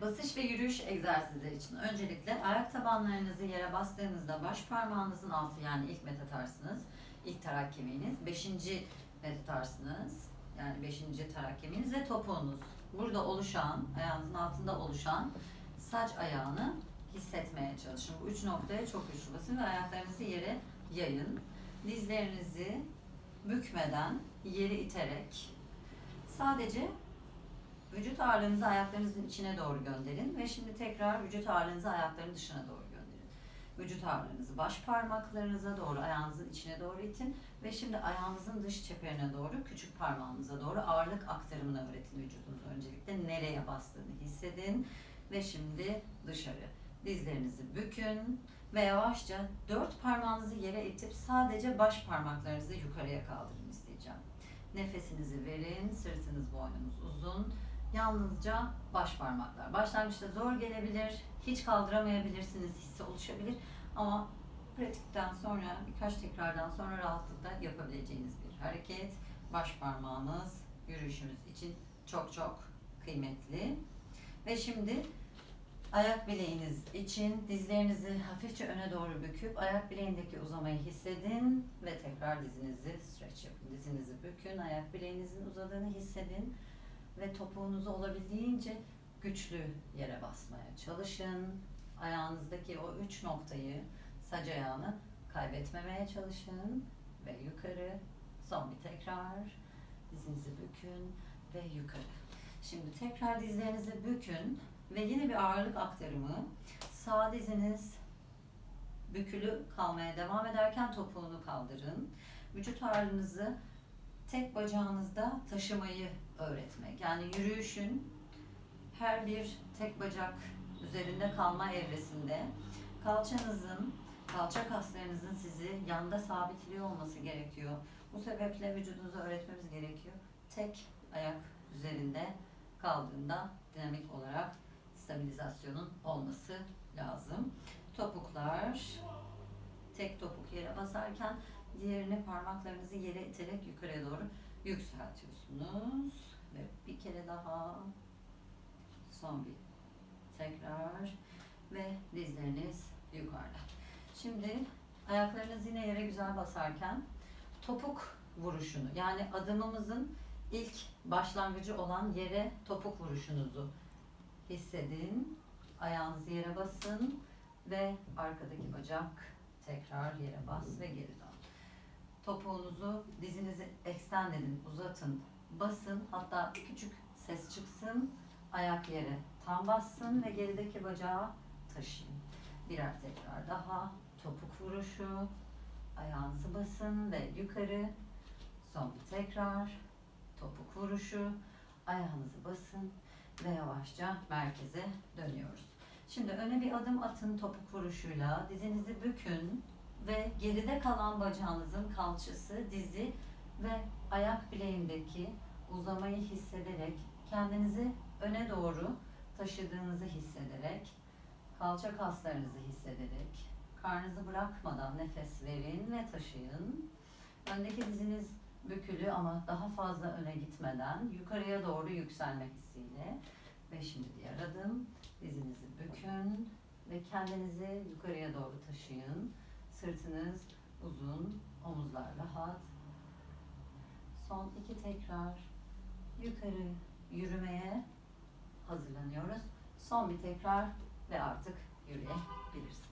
Basış ve yürüyüş egzersizleri için öncelikle ayak tabanlarınızı yere bastığınızda baş parmağınızın altı yani ilk metatarsınız, ilk tarak kemiğiniz, beşinci metatarsınız yani beşinci tarak kemiğiniz ve topuğunuz. Burada oluşan, ayağınızın altında oluşan saç ayağını hissetmeye çalışın. Bu üç noktaya çok güçlü basın ve ayaklarınızı yere yayın. Dizlerinizi bükmeden yeri iterek sadece vücut ağırlığınızı ayaklarınızın içine doğru gönderin ve şimdi tekrar vücut ağırlığınızı ayakların dışına doğru gönderin. Vücut ağırlığınızı baş parmaklarınıza doğru, ayağınızın içine doğru itin ve şimdi ayağınızın dış çeperine doğru, küçük parmağınıza doğru ağırlık aktarımını öğretin vücudunuza öncelikle. Nereye bastığını hissedin ve şimdi dışarı. Dizlerinizi bükün ve yavaşça dört parmağınızı yere itip sadece baş parmaklarınızı yukarıya kaldırın isteyeceğim. Nefesinizi verin, sırtınız boynunuz uzun. Yalnızca baş parmaklar. Başlangıçta zor gelebilir, hiç kaldıramayabilirsiniz, hissi oluşabilir ama pratikten sonra, birkaç tekrardan sonra rahatlıkla yapabileceğiniz bir hareket. Baş parmağımız yürüyüşümüz için çok çok kıymetli. Ve şimdi ayak bileğiniz için dizlerinizi hafifçe öne doğru büküp ayak bileğindeki uzamayı hissedin ve tekrar dizinizi stretch yapın. Dizinizi bükün, ayak bileğinizin uzadığını hissedin ve topuğunuzu olabildiğince güçlü yere basmaya çalışın. Ayağınızdaki o üç noktayı, sac ayağını kaybetmemeye çalışın ve yukarı. Son bir tekrar. Dizinizi bükün ve yukarı. Şimdi tekrar dizlerinizi bükün ve yine bir ağırlık aktarımı. Sağ diziniz bükülü kalmaya devam ederken topuğunu kaldırın. Vücut ağırlığınızı tek bacağınızda taşımayı öğretmek. Yani yürüyüşün her bir tek bacak üzerinde kalma evresinde kalçanızın, kalça kaslarınızın sizi yanda sabitliyor olması gerekiyor. Bu sebeple vücudunuza öğretmemiz gerekiyor. Tek ayak üzerinde kaldığında dinamik olarak stabilizasyonun olması lazım. Topuklar tek topuk yere basarken diğerini parmaklarınızı yere iterek yukarıya doğru yükseltiyorsunuz. Ve bir kere daha son bir tekrar ve dizleriniz yukarıda. Şimdi ayaklarınız yine yere güzel basarken topuk vuruşunu yani adımımızın ilk başlangıcı olan yere topuk vuruşunuzu hissedin. Ayağınızı yere basın ve arkadaki bacak tekrar yere bas ve geri dön. Topuğunuzu, dizinizi extend edin, uzatın, basın. Hatta küçük ses çıksın. Ayak yere tam bassın ve gerideki bacağı taşıyın. Birer tekrar daha. Topuk vuruşu. Ayağınızı basın ve yukarı. Son bir tekrar. Topuk vuruşu. Ayağınızı basın ve yavaşça merkeze dönüyoruz. Şimdi öne bir adım atın topuk vuruşuyla. Dizinizi bükün ve geride kalan bacağınızın kalçası, dizi ve ayak bileğindeki uzamayı hissederek kendinizi öne doğru taşıdığınızı hissederek kalça kaslarınızı hissederek karnınızı bırakmadan nefes verin ve taşıyın. Öndeki diziniz bükülü ama daha fazla öne gitmeden yukarıya doğru yükselme hissiyle ve şimdi diğer adım dizinizi bükün ve kendinizi yukarıya doğru taşıyın. Sırtınız uzun, omuzlar rahat. Son iki tekrar yukarı yürümeye hazırlanıyoruz. Son bir tekrar ve artık yürüyebilirsiniz.